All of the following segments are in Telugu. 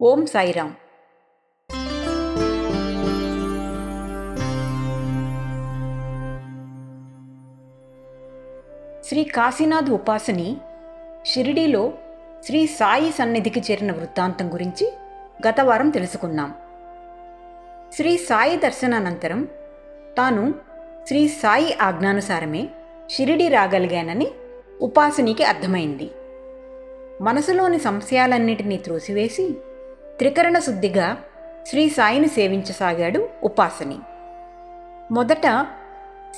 ఓం సాయిరామ్. శ్రీ కాశీనాథ్ ఉపాసని షిరిడీలో శ్రీ సాయి సన్నిధికి చేరిన వృత్తాంతం గురించి గత వారం తెలుసుకున్నాం. శ్రీ సాయి దర్శనానంతరం తాను శ్రీ సాయి ఆజ్ఞానుసారమే షిరిడి రాగలిగానని ఉపాసనికి అర్థమైంది. మనసులోని సంశయాలన్నిటినీ త్రోసివేసి త్రికరణ శుద్ధిగా శ్రీ సాయిని సేవించసాగాడు ఉపాసని. మొదట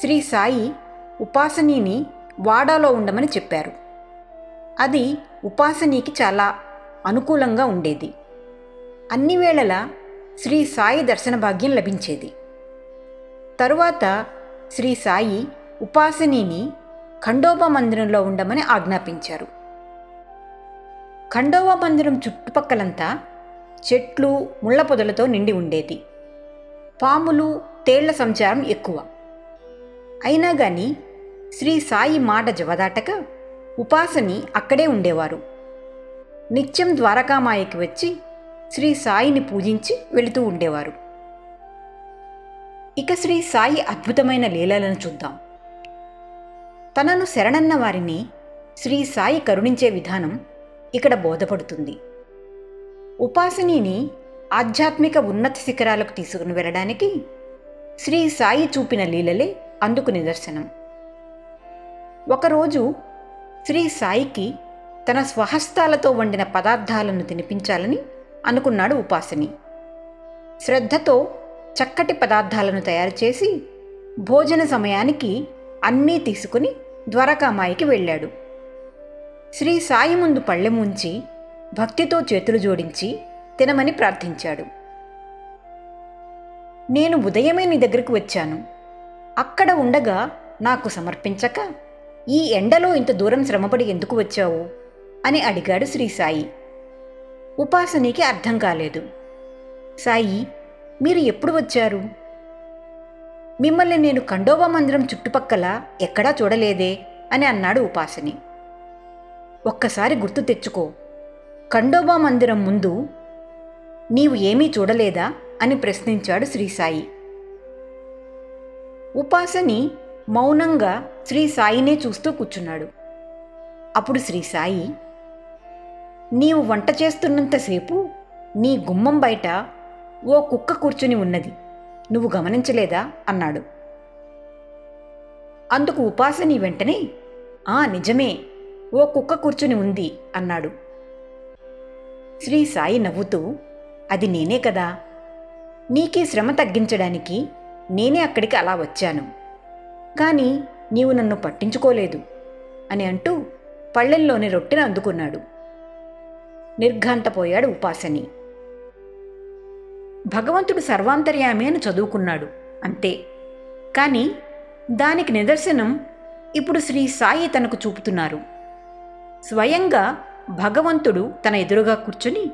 శ్రీ సాయి ఉపాసనీని వాడాలో ఉండమని చెప్పారు. అది ఉపాసనీకి చాలా అనుకూలంగా ఉండేది. అన్ని వేళలా శ్రీ సాయి దర్శన భాగ్యం లభించేది. తరువాత శ్రీ సాయి ఉపాసనీని ఖండోబా మందిరంలో ఉండమని ఆజ్ఞాపించారు. ఖండోబా మందిరం చుట్టుపక్కలంతా చెట్లు ముళ్ళ పొదలతో నిండి ఉండేది. పాములు తేళ్ళ సంచారం ఎక్కువ. అయినా గాని శ్రీ సాయి మాట జవదాటక ఉపాసని అక్కడే ఉండేవారు. నిత్యం ద్వారకామాయకి వచ్చి శ్రీ సాయిని పూజించి వెళుతూ ఉండేవారు. ఇక శ్రీ సాయి అద్భుతమైన లీలలను చూద్దాం. తనను శరణన్న వారిని శ్రీ సాయి కరుణించే విధానం ఇక్కడ బోధపడుతుంది. ఉపాసనీని ఆధ్యాత్మిక ఉన్నత శిఖరాలకు తీసుకుని వెళ్ళడానికి శ్రీ సాయి చూపిన లీలలే అందుకు నిదర్శనం. ఒకరోజు శ్రీ సాయికి తన స్వహస్తాలతో వండిన పదార్థాలను తినిపించాలని అనుకున్నాడు ఉపాసని. శ్రద్ధతో చక్కటి పదార్థాలను తయారు చేసి భోజన సమయానికి అన్నీ తీసుకుని ద్వారకామాయికి వెళ్ళాడు. శ్రీ సాయి ముందు పళ్ళెం ఉంచి భక్తితో చేతులు జోడించి తినమని ప్రార్థించాడు. నేను ఉదయమే నీ దగ్గరకు వచ్చాను. అక్కడ ఉండగా నాకు సమర్పించక ఈ ఎండలో ఇంత దూరం శ్రమపడి ఎందుకు వచ్చావు? అని అడిగాడు శ్రీ సాయి. ఉపాసనకి అర్థం కాలేదు. సాయి మీరు ఎప్పుడు వచ్చారు? మిమ్మల్ని నేను ఖండోబా మందిరం చుట్టుపక్కల ఎక్కడా చూడలేదే అని అన్నాడు ఉపాసని. ఒక్కసారి గుర్తు తెచ్చుకో. ఖండోబా మందిరం ముందు నీవు ఏమీ చూడలేదా అని ప్రశ్నించాడు శ్రీసాయి ఉపాసని మౌనంగా శ్రీ సాయినే చూస్తూ కూర్చున్నాడు. అప్పుడు శ్రీసాయి నీవు వంట చేస్తున్నంతసేపు నీ గుమ్మం బయట ఓ కుక్క కూర్చుని ఉన్నది. నువ్వు గమనించలేదా? అన్నాడు. అందుకు ఉపాసని వెంటనే ఆ నిజమే ఓ కుక్క కూర్చుని ఉంది అన్నాడు. శ్రీ సాయి నవ్వుతూ అది నేనే కదా. నీకీ శ్రమ తగ్గించడానికి నేనే అక్కడికి అలా వచ్చాను. కానీ నీవు నన్ను పట్టించుకోలేదు అని అంటూ పళ్ళెల్లోని రొట్టెను అందుకున్నాడు. నిర్ఘాంతపోయాడు ఉపాసని. భగవంతుడు సర్వాంతర్యామి అని చదువుకున్నాడు అంతే. కానీ దానికి నిదర్శనం ఇప్పుడు శ్రీ సాయి తనకు చూపుతున్నారు. స్వయంగా భగవంతుడు తన ఎదురుగా కూర్చుని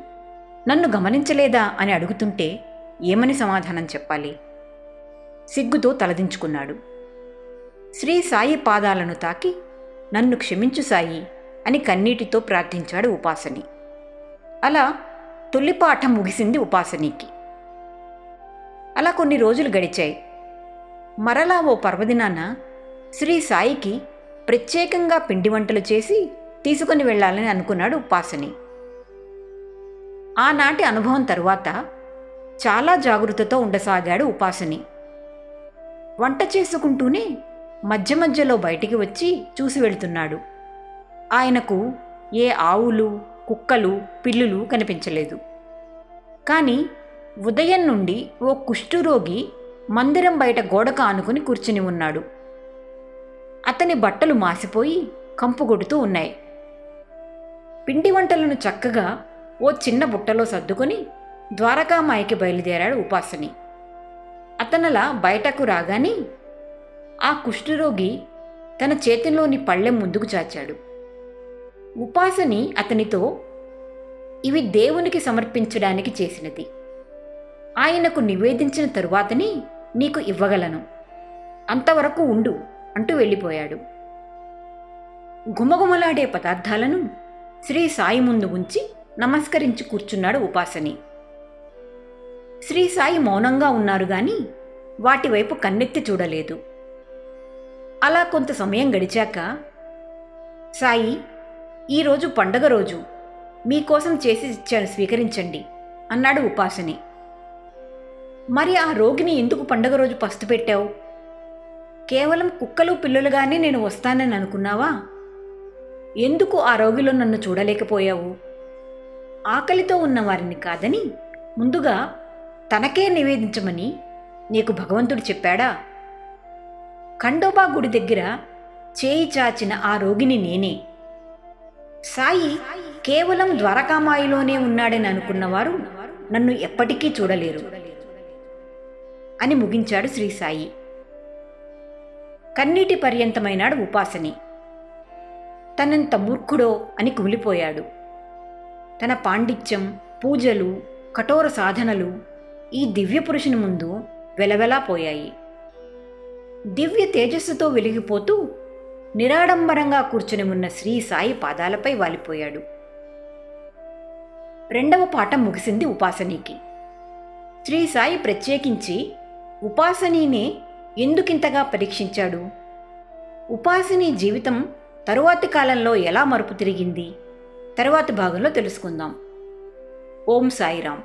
నన్ను గమనించలేదా? అని అడుగుతుంటే ఏమని సమాధానం చెప్పాలి? సిగ్గుతో తలదించుకున్నాడు. శ్రీ సాయి పాదాలను తాకి నన్ను క్షమించు సాయి అని కన్నీటితో ప్రార్థించాడు ఉపాసని. అలా తొలిపాఠం ముగిసింది ఉపాసనీకి. అలా కొన్ని రోజులు గడిచాయి. మరలా ఓ పర్వదినాన శ్రీ సాయికి ప్రత్యేకంగా పిండి వంటలు చేసి తీసుకుని వెళ్ళాలని అనుకున్నాడు ఉపాసని. ఆనాటి అనుభవం తరువాత చాలా జాగ్రత్తతో ఉండసాగాడు ఉపాసని. వంట చేసుకుంటూనే మధ్య మధ్యలో బయటికి వచ్చి చూసి వెళ్తున్నాడు. ఆయనకు ఏ ఆవులు కుక్కలు పిల్లులు కనిపించలేదు. కానీ ఉదయం నుండి ఓ కుష్ఠురోగి మందిరం బయట గోడకు ఆనుకుని కూర్చుని ఉన్నాడు. అతని బట్టలు మాసిపోయి కంపు కొడుతూ ఉన్నాయి. పిండి వంటలను చక్కగా ఓ చిన్న బుట్టలో సర్దుకొని ద్వారకామాయికి బయలుదేరాడు ఉపాసని. అతనలా బయటకు రాగానే ఆ కుష్ఠరోగి తన చేతిలోని పళ్ళెం ముందుకు చాచాడు. ఉపాసని అతనితో ఇవి దేవునికి సమర్పించడానికి చేసినది. ఆయనకు నివేదించిన తరువాతని నీకు ఇవ్వగలను. అంతవరకు ఉండు అంటూ వెళ్ళిపోయాడు. గుమగుమలాడే పదార్థాలను శ్రీ సాయి ముందు ఉంచి నమస్కరించి కూర్చున్నాడు ఉపాసని. శ్రీ సాయి మౌనంగా ఉన్నారు గాని వాటి వైపు కన్నెత్తి చూడలేదు. అలా కొంత సమయం గడిచాక సాయి ఈరోజు పండగ రోజు మీకోసం చేసి ఇచ్చాను స్వీకరించండి అన్నాడు ఉపాసని. మరి ఆ రోగిని ఎందుకు పండగ రోజు పస్తు పెట్టావు కేవలం కుక్కలు పిల్లలుగానే నేను వస్తానని అనుకున్నావా? ఎందుకు ఆ రోగిలో నన్ను చూడలేకపోయావు? ఆకలితో ఉన్న వారిని కాదని ముందుగా తనకే నివేదించమని నీకు భగవంతుడు చెప్పాడా? ఖండోబా గుడి దగ్గర చేయి చాచిన ఆ రోగిని నేనే. సాయి కేవలం ద్వారకామాయిలోనే ఉన్నాడని అనుకున్నవారు నన్ను ఎప్పటికీ చూడలేరు అని ముగించాడు శ్రీ సాయి. కన్నీటి పర్యంతమైనాడు ఉపాసని. తనంత మూర్ఖుడో అని కుమిలిపోయాడు తన పాండిత్యం పూజలు కఠోర సాధనలు ఈ దివ్య పురుషుని ముందు వెలవెలా పోయాయి. దివ్య తేజస్సుతో వెలిగిపోతూ నిరాడంబరంగా కూర్చుని ఉన్న శ్రీ సాయి పాదాలపై వాలిపోయాడు. రెండవ పాఠం ముగిసింది ఉపాసనీకి. శ్రీ సాయి ప్రత్యేకించి ఉపాసనీనే ఎందుకింతగా పరీక్షించాడు? ఉపాసనీ జీవితం తరువాతి కాలంలో ఎలా మరుపు తిరిగింది? తరువాతి భాగంలో తెలుసుకుందాం. ఓం సాయిరామ్.